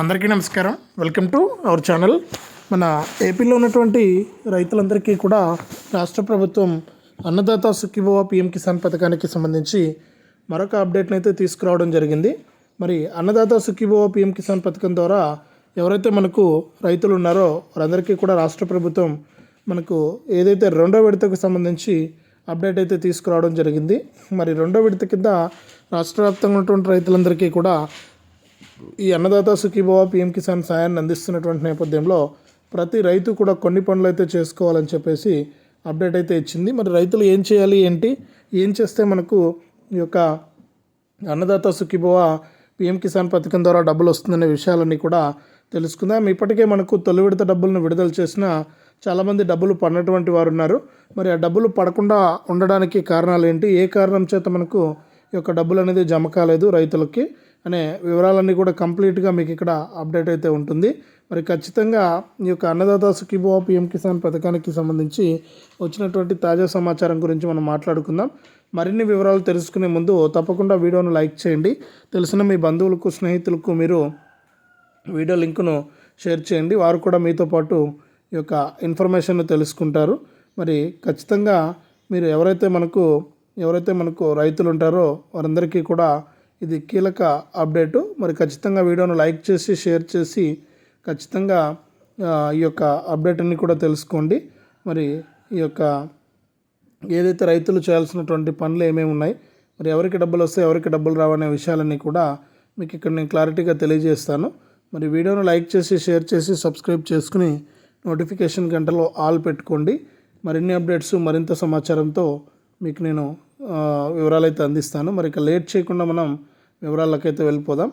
అందరికీ నమస్కారం. Welcome to our channel. మన ఏపీలో ఉన్నటువంటి రైతులందరికీ కూడా రాష్ట్ర ప్రభుత్వం అన్నదాత సుఖీభవ పిఎం కిసాన్ పథకానికి సంబంధించి మరొక అప్డేట్ని అయితే తీసుకురావడం జరిగింది. మరి అన్నదాత సుఖీభవ పిఎం కిసాన్ పథకం ద్వారా ఎవరైతే మనకు రైతులు ఉన్నారో వారందరికీ కూడా రాష్ట్ర ప్రభుత్వం మనకు ఏదైతే రెండో విడతకు సంబంధించి అప్డేట్ అయితే తీసుకురావడం జరిగింది. మరి రెండో విడత కింద రాష్ట్ర వ్యాప్తంగా ఉన్నటువంటి రైతులందరికీ కూడా ఈ అన్నదాత సుఖీభవ పిఎం కిసాన్ సాయాన్ని అందిస్తున్నటువంటి నేపథ్యంలో ప్రతి రైతు కూడా కొన్ని పనులు అయితే చేసుకోవాలని చెప్పేసి అప్డేట్ అయితే ఇచ్చింది. మరి రైతులు ఏం చేయాలి ఏంటి? ఏం చేస్తే మనకు ఈ యొక్క అన్నదాత సుఖీభవ పిఎం కిసాన్ పథకం ద్వారా డబ్బులు వస్తుందనే విషయాలన్నీ కూడా తెలుసుకుందాం. ఇప్పటికే మనకు తొలి విడత డబ్బులను విడుదల చేసిన చాలామంది డబ్బులు పడినటువంటి వారు ఉన్నారు. మరి ఆ డబ్బులు పడకుండా ఉండడానికి కారణాలు ఏంటి? ఏ కారణం చేత మనకు ఈ యొక్క డబ్బులు అనేది జమ కాలేదు రైతులకి? అనే వివరాలన్నీ కూడా కంప్లీట్గా మీకు ఇక్కడ అప్డేట్ అయితే ఉంటుంది. మరి ఖచ్చితంగా ఈ యొక్క అన్నదాత సుఖీభవ పిఎం కిసాన్ పథకానికి సంబంధించి వచ్చినటువంటి తాజా సమాచారం గురించి మనం మాట్లాడుకుందాం. మరిన్ని వివరాలు తెలుసుకునే ముందు తప్పకుండా వీడియోను లైక్ చేయండి. తెలిసిన మీ బంధువులకు స్నేహితులకు మీరు వీడియో లింకును షేర్ చేయండి. వారు కూడా మీతో పాటు ఈ యొక్క ఇన్ఫర్మేషన్ తెలుసుకుంటారు. మరి ఖచ్చితంగా మీరు ఎవరైతే మనకు ఎవరైతే మనకు రైతులు ఉంటారో వారందరికీ కూడా ఇది కీలక అప్డేటు. మరి ఖచ్చితంగా వీడియోను లైక్ చేసి షేర్ చేసి ఖచ్చితంగా ఈ యొక్క అప్డేట్ అన్ని కూడా తెలుసుకోండి. మరి ఈ యొక్క ఏదైతే రైతులు చేయాల్సినటువంటి పనులు ఏమేమి ఉన్నాయి మరి ఎవరికి డబ్బులు వస్తాయి ఎవరికి డబ్బులు రావనే విషయాలన్నీ కూడా మీకు ఇక్కడ నేను క్లారిటీగా తెలియజేస్తాను. మరి వీడియోను లైక్ చేసి షేర్ చేసి సబ్స్క్రైబ్ చేసుకుని నోటిఫికేషన్ గంటలో ఆల్ పెట్టుకోండి. మరిన్ని అప్డేట్స్ మరింత సమాచారంతో మీకు నేను వివరాలైతే అందిస్తాను. మరి ఇక లేట్ చేయకుండా మనం వివరాలకైతే వెళ్ళిపోదాం.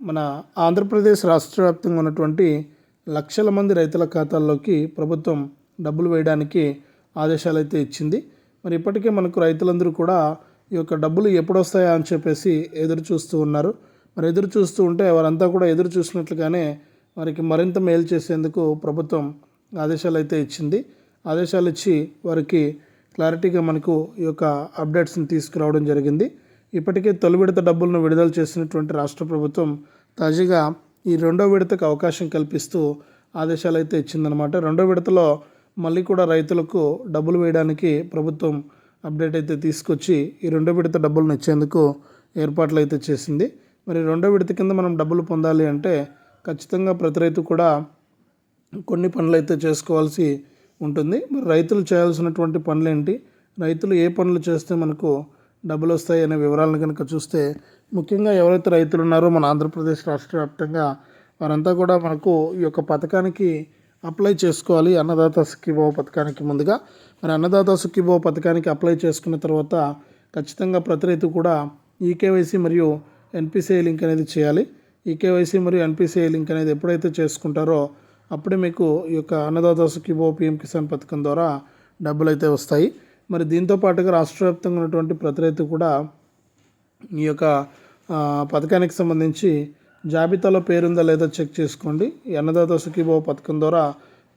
మన ఆంధ్రప్రదేశ్ రాష్ట్ర వ్యాప్తంగా ఉన్నటువంటి లక్షల మంది రైతుల ఖాతాల్లోకి ప్రభుత్వం డబ్బులు వేయడానికి ఆదేశాలు అయితే ఇచ్చింది. మరి ఇప్పటికే మనకు రైతులందరూ కూడా ఈ యొక్క డబ్బులు ఎప్పుడు వస్తాయా అని చెప్పేసి ఎదురు చూస్తూ ఉన్నారు. మరి ఎదురు చూస్తూ ఉంటే వారంతా కూడా ఎదురు చూసినట్లుగానే వారికి మరింత మేలు చేసేందుకు ప్రభుత్వం ఆదేశాలు అయితే ఇచ్చింది. ఆదేశాలు ఇచ్చి వారికి క్లారిటీగా మనకు ఈ యొక్క అప్డేట్స్ని తీసుకురావడం జరిగింది. ఇప్పటికే తొలి విడత డబ్బులను విడుదల చేసినటువంటి రాష్ట్ర ప్రభుత్వం తాజాగా ఈ రెండో విడతకు అవకాశం కల్పిస్తూ ఆదేశాలు అయితే ఇచ్చిందనమాట రెండో విడతలో మళ్ళీ కూడా రైతులకు డబ్బులు వేయడానికి ప్రభుత్వం అప్డేట్ అయితే తీసుకొచ్చి ఈ రెండో విడత డబ్బులను ఇచ్చేందుకు ఏర్పాట్లు అయితే చేసింది. మరి రెండో విడత కింద మనం డబ్బులు పొందాలి అంటే ఖచ్చితంగా ప్రతి రైతు కూడా కొన్ని పనులు అయితే చేసుకోవాల్సి ఉంటుంది. మరి రైతులు చేయాల్సినటువంటి పనులు ఏంటి రైతులు ఏ పనులు చేస్తే మనకు డబ్బులు వస్తాయి అనే వివరాలను కనుక చూస్తే ముఖ్యంగా ఎవరైతే రైతులు ఉన్నారో మన ఆంధ్రప్రదేశ్ రాష్ట్ర వ్యాప్తంగా వారంతా కూడా మనకు ఈ యొక్క పథకానికి అప్లై చేసుకోవాలి. అన్నదాత సుఖీభవ పథకానికి ముందుగా. మరి అన్నదాత సుఖీభవ పథకానికి అప్లై చేసుకున్న తర్వాత ఖచ్చితంగా ప్రతి రైతు కూడా ఈకేవైసీ మరియు ఎన్పిసిఐ లింక్ అనేది చేయాలి. ఈకేవైసీ మరియు ఎన్పిసిఐ లింక్ అనేది ఎప్పుడైతే చేసుకుంటారో అప్పుడే మీకు ఈ యొక్క అన్నదాత సుఖీభో పిఎం కిసాన్ పథకం ద్వారా డబ్బులు అయితే వస్తాయి. మరి దీంతో పాటుగా రాష్ట్ర వ్యాప్తంగా ఉన్నటువంటి ప్రతి రైతు కూడా ఈ యొక్క పథకానికి సంబంధించి జాబితాలో పేరుందా లేదా చెక్ చేసుకోండి. ఈ అన్నదాత సుఖీభవ పథకం ద్వారా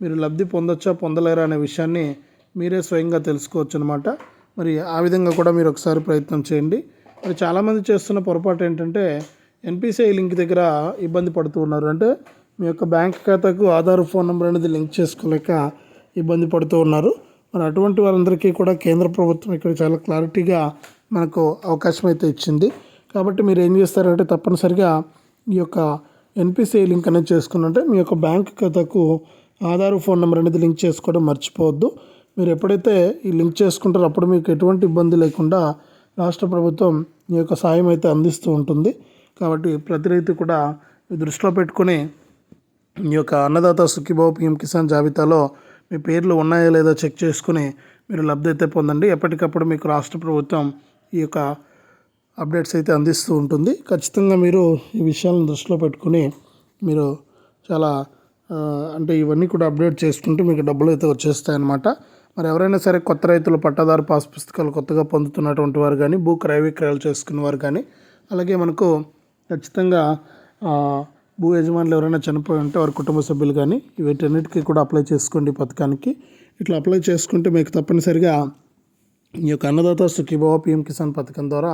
మీరు లబ్ధి పొందొచ్చా పొందలేరా అనే విషయాన్ని మీరే స్వయంగా తెలుసుకోవచ్చు అనమాట మరి ఆ విధంగా కూడా మీరు ఒకసారి ప్రయత్నం చేయండి. మరి చాలామంది చేస్తున్న పొరపాటు ఏంటంటే ఎన్పిసిఐ లింక్ దగ్గర ఇబ్బంది పడుతూ ఉన్నారు. అంటే మీ యొక్క బ్యాంక్ ఖాతాకు ఆధార్ ఫోన్ నెంబర్ అనేది లింక్ చేసుకోలేక ఇబ్బంది పడుతూ ఉన్నారు. మరి అటువంటి వారందరికీ కూడా కేంద్ర ప్రభుత్వం ఇక్కడ చాలా క్లారిటీగా మనకు అవకాశం అయితే ఇచ్చింది. కాబట్టి మీరు ఏం చేస్తారంటే తప్పనిసరిగా ఈ యొక్క ఎన్పిసిఐ లింక్ అనేది చేసుకున్నట్టే మీ యొక్క బ్యాంక్ ఖాతాకు ఆధార్ ఫోన్ నెంబర్ అనేది లింక్ చేసుకోవడం మర్చిపోవద్దు. మీరు ఎప్పుడైతే ఈ లింక్ చేసుకుంటారో అప్పుడు మీకు ఎటువంటి ఇబ్బంది లేకుండా రాష్ట్ర ప్రభుత్వం ఈ యొక్క సాయం అయితే అందిస్తూ ఉంటుంది. కాబట్టి ప్రతి రైతు కూడా దృష్టిలో పెట్టుకుని మీ యొక్క అన్నదాత సుఖీబాబు పిఎం కిసాన్ జాబితాలో మీ పేర్లు ఉన్నాయో లేదో చెక్ చేసుకుని మీరు లబ్ధి అయితే పొందండి. ఎప్పటికప్పుడు మీకు రాష్ట్ర ప్రభుత్వం ఈ యొక్క అప్డేట్స్ అయితే అందిస్తూ ఉంటుంది. ఖచ్చితంగా మీరు ఈ విషయాలను దృష్టిలో పెట్టుకుని మీరు చాలా అంటే ఇవన్నీ కూడా అప్డేట్ చేసుకుంటే మీకు డబ్బులు అయితే వచ్చేస్తాయన్నమాట. మరి ఎవరైనా సరే కొత్త రైతులు పట్టాదారు పాస్ పుస్తకాలు కొత్తగా పొందుతున్నటువంటి వారు కానీ భూ క్రయ విక్రయాలు చేసుకున్న వారు కానీ అలాగే మనకు ఖచ్చితంగా భూ యజమానులు ఎవరైనా చనిపోయి ఉంటే వారి కుటుంబ సభ్యులు కానీ వీటన్నిటికీ కూడా అప్లై చేసుకోండి పథకానికి. ఇట్లా అప్లై చేసుకుంటే మీకు తప్పనిసరిగా ఈ యొక్క అన్నదాత సుఖీభావ పిఎం కిసాన్ పథకం ద్వారా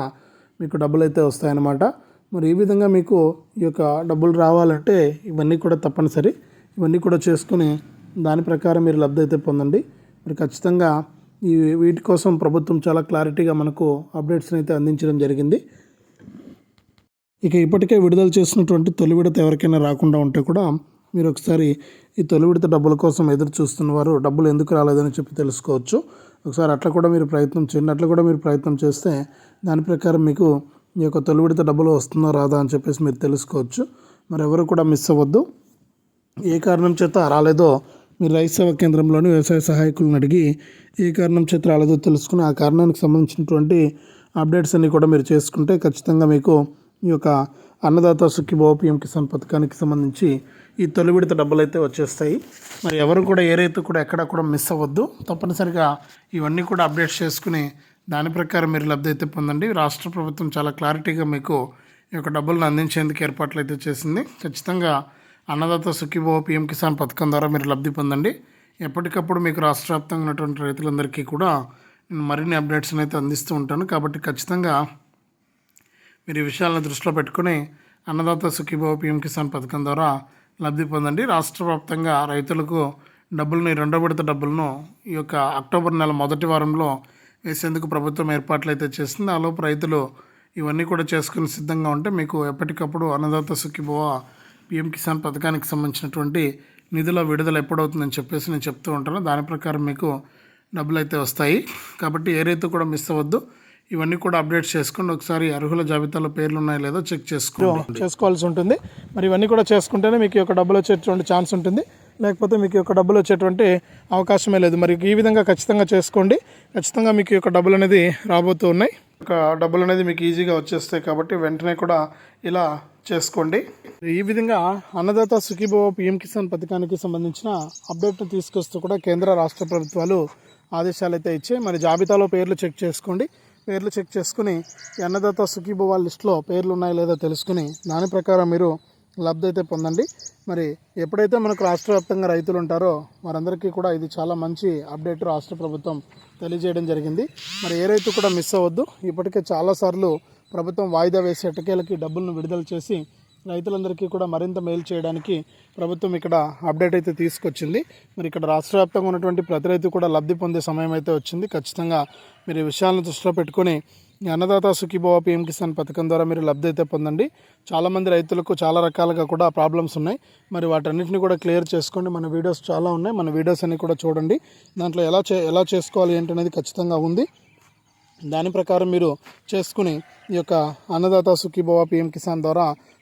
మీకు డబ్బులు అయితే వస్తాయన్నమాట. మరి ఈ విధంగా మీకు ఈ యొక్క డబ్బులు రావాలంటే ఇవన్నీ కూడా తప్పనిసరి. ఇవన్నీ కూడా చేసుకుని దాని ప్రకారం మీరు లబ్ధి అయితే పొందండి. మరి ఖచ్చితంగా ఈ వీటి కోసం ప్రభుత్వం చాలా క్లారిటీగా మనకు అప్డేట్స్ని అయితే అందించడం జరిగింది. ఇక ఇప్పటికే విడుదల చేసినటువంటి తొలి విడత ఎవరికైనా రాకుండా ఉంటే కూడా మీరు ఒకసారి ఈ తొలి విడత డబ్బుల కోసం ఎదురు చూస్తున్న వారు డబ్బులు ఎందుకు రాలేదని చెప్పి తెలుసుకోవచ్చు. ఒకసారి అట్లా కూడా మీరు ప్రయత్నం చేయండి. అట్లా కూడా మీరు ప్రయత్నం చేస్తే దాని ప్రకారం మీకు ఈ యొక్క తొలి విడత డబ్బులు వస్తుందో రాదా అని చెప్పేసి మీరు తెలుసుకోవచ్చు. మరి ఎవరు కూడా మిస్ అవ్వద్దు. ఏ కారణం చేత రాలేదో మీరు రైతు సేవా కేంద్రంలోని వ్యవసాయ సహాయకులను అడిగి ఏ కారణం చేత రాలేదో తెలుసుకుని ఆ కారణానికి సంబంధించినటువంటి అప్డేట్స్ అన్నీ కూడా మీరు చేసుకుంటే ఖచ్చితంగా మీకు ఈ యొక్క అన్నదాత సుఖీభావ పిఎం కిసాన్ పథకానికి సంబంధించి ఈ తొలి విడత డబ్బులు అయితే వచ్చేస్తాయి. మరి ఎవరు కూడా ఏ రైతు కూడా ఎక్కడ కూడా మిస్ అవ్వద్దు. తప్పనిసరిగా ఇవన్నీ కూడా అప్డేట్ చేసుకుని దాని ప్రకారం మీరు లబ్ధి అయితే పొందండి. రాష్ట్ర ప్రభుత్వం చాలా క్లారిటీగా మీకు ఈ యొక్క డబ్బులను అందించేందుకు ఏర్పాట్లు అయితే చేసింది. ఖచ్చితంగా అన్నదాత సుఖీభావ పిఎం కిసాన్ పథకం ద్వారా మీరు లబ్ధి పొందండి. ఎప్పటికప్పుడు మీకు రాష్ట్ర వ్యాప్తంగా ఉన్నటువంటి రైతులందరికీ కూడా నేను మరిన్ని అప్డేట్స్ని అయితే అందిస్తూ ఉంటాను. కాబట్టి ఖచ్చితంగా మీరు ఈ విషయాలను దృష్టిలో పెట్టుకుని అన్నదాత సుఖీభావ పిఎం కిసాన్ పథకం ద్వారా లబ్ధి పొందండి. రాష్ట్ర వ్యాప్తంగా రైతులకు డబ్బులను రెండో విడత డబ్బులను ఈ యొక్క అక్టోబర్ నెల మొదటి వారంలో వేసేందుకు ప్రభుత్వం ఏర్పాట్లు అయితే చేస్తుంది. ఆలోపు రైతులు ఇవన్నీ కూడా చేసుకుని సిద్ధంగా ఉంటే మీకు ఎప్పటికప్పుడు అన్నదాత సుఖీభావ పిఎం కిసాన్ పథకానికి సంబంధించినటువంటి నిధుల విడుదల ఎప్పుడవుతుందని చెప్పేసి నేను చెప్తూ ఉంటాను. దాని ప్రకారం మీకు డబ్బులు అయితే వస్తాయి. కాబట్టి ఏ రైతు కూడా మిస్ అవ్వద్దు. ఇవన్నీ కూడా అప్డేట్స్ చేసుకోండి. ఒకసారి అర్హుల జాబితాలో పేర్లు ఉన్నాయో లేదో చెక్ చేసుకోండి. చేసుకోవాల్సి ఉంటుంది. మరి ఇవన్నీ కూడా చేసుకుంటేనే మీకు యొక్క డబ్బులు వచ్చేటువంటి ఛాన్స్ ఉంటుంది. లేకపోతే మీకు యొక్క డబ్బులు వచ్చేటువంటి అవకాశమే లేదు. మరి ఈ విధంగా ఖచ్చితంగా చేసుకోండి. ఖచ్చితంగా మీకు యొక్క డబ్బులు అనేది రాబోతూ ఉన్నాయి. ఒక డబ్బులు అనేది మీకు ఈజీగా వచ్చేస్తాయి కాబట్టి వెంటనే కూడా ఇలా చేసుకోండి. ఈ విధంగా అన్నదాత సుఖీభవ పిఎం కిసాన్ పథకానికి సంబంధించిన అప్డేట్ను తీసుకొస్తూ కూడా కేంద్ర రాష్ట్ర ప్రభుత్వాలు ఆదేశాలు అయితే ఇచ్చాయి. మరి జాబితాలో పేర్లు చెక్ చేసుకోండి. పేర్లు చెక్ చేసుకుని అన్నదాత సుఖీభవ లిస్ట్లో పేర్లు ఉన్నాయో లేదో తెలుసుకుని దాని ప్రకారం మీరు లబ్ధి అయితే పొందండి. మరి ఎప్పుడైతే మనకు రాష్ట్ర వ్యాప్తంగా రైతులు ఉంటారో వారందరికీ కూడా ఇది చాలా మంచి అప్డేట్ రాష్ట్ర ప్రభుత్వం తెలియజేయడం జరిగింది. మరి ఏ రైతు కూడా మిస్ అవ్వద్దు. ఇప్పటికే చాలాసార్లు ప్రభుత్వం వాయిదా వేసి ఎటకేలకి డబ్బులను విడుదల చేసి రైతులందరికీ కూడా మరింత మేలు చేయడానికి ప్రభుత్వం ఇక్కడ అప్డేట్ అయితే తీసుకొచ్చింది. మరి ఇక్కడ రాష్ట్ర వ్యాప్తంగా ఉన్నటువంటి ప్రతి రైతు కూడా లబ్ధి పొందే సమయం అయితే వచ్చింది. ఖచ్చితంగా మీరు ఈ విషయాలను దృష్టిలో పెట్టుకొని అన్నదాత సుఖీభవ పిఎం కిసాన్ పథకం ద్వారా మీరు లబ్ధి అయితే పొందండి. చాలామంది రైతులకు చాలా రకాలుగా కూడా ప్రాబ్లమ్స్ ఉన్నాయి. మరి వాటన్నిటిని కూడా క్లియర్ చేసుకోండి. మన వీడియోస్ చాలా ఉన్నాయి. మన వీడియోస్ అన్ని కూడా చూడండి. దాంట్లో ఎలా చే ఎలా చేసుకోవాలి ఏంటనేది ఖచ్చితంగా ఉంది. దాని ప్రకారం మీరు చేసుకుని ఈ యొక్క అన్నదాత సుఖీభవ పిఎం కిసాన్ ద్వారా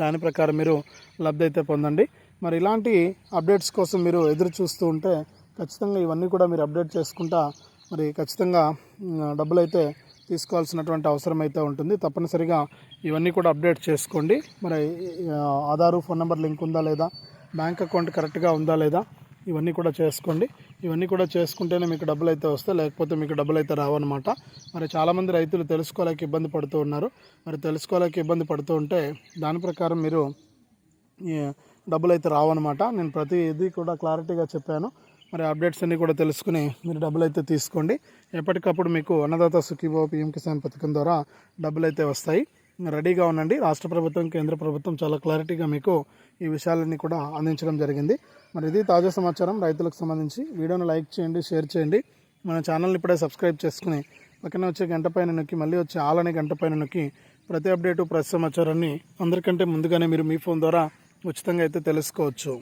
దాని ప్రకారం మీరు లబ్ధి అయితే పొందండి. మరి ఇలాంటి అప్డేట్స్ కోసం మీరు ఎదురు చూస్తూ ఉంటే ఖచ్చితంగా ఇవన్నీ కూడా మీరు అప్డేట్ చేసుకుంటా మరి ఖచ్చితంగా డబ్బులు అయితే తీసుకోవాల్సినటువంటి అవసరం అయితే ఉంటుంది. తప్పనిసరిగా ఇవన్నీ కూడా అప్డేట్ చేసుకోండి. మరి ఆధారు ఫోన్ నెంబర్ లింక్ ఉందా లేదా? బ్యాంక్ అకౌంట్ కరెక్ట్గా ఉందా లేదా? ఇవన్నీ కూడా చేసుకోండి. ఇవన్నీ కూడా చేసుకుంటేనే మీకు డబ్బులు అయితే వస్తాయి. లేకపోతే మీకు డబ్బులు అయితే రావన్నమాట. మరి చాలామంది రైతులు తెలుసుకోలేక ఇబ్బంది పడుతూ ఉన్నారు. మరి తెలుసుకోలేక ఇబ్బంది పడుతూ ఉంటే దాని ప్రకారం మీరు డబ్బులు అయితే రావన్నమాట. నేను ప్రతి ఇది కూడా క్లారిటీగా చెప్పాను. మరి అప్డేట్స్ అన్నీ కూడా తెలుసుకుని మీరు డబ్బులు అయితే తీసుకోండి. ఎప్పటికప్పుడు మీకు అన్నదాత సుఖీభావ పిఎం కిసాన్ పథకం ద్వారా డబ్బులు అయితే వస్తాయి. రెడీగా ఉండండి. రాష్ట్ర ప్రభుత్వం కేంద్ర ప్రభుత్వం చాలా క్లారిటీగా మీకు ఈ విషయాలన్నీ కూడా అందించడం జరిగింది. మరి ఇది తాజా సమాచారం. రైతులకు సంబంధించి వీడియోను లైక్ చేయండి షేర్ చేయండి. మన ఛానల్ని ఇప్పుడే సబ్స్క్రైబ్ చేసుకుని పక్కన వచ్చే గంట పైన నొక్కి మళ్ళీ వచ్చే ఆలనే గంట పైన నొక్కి ప్రతి అప్డేటు ప్రతి సమాచారాన్ని అందరికంటే ముందుగానే మీరు మీ ఫోన్ ద్వారా ఉచితంగా అయితే తెలుసుకోవచ్చు.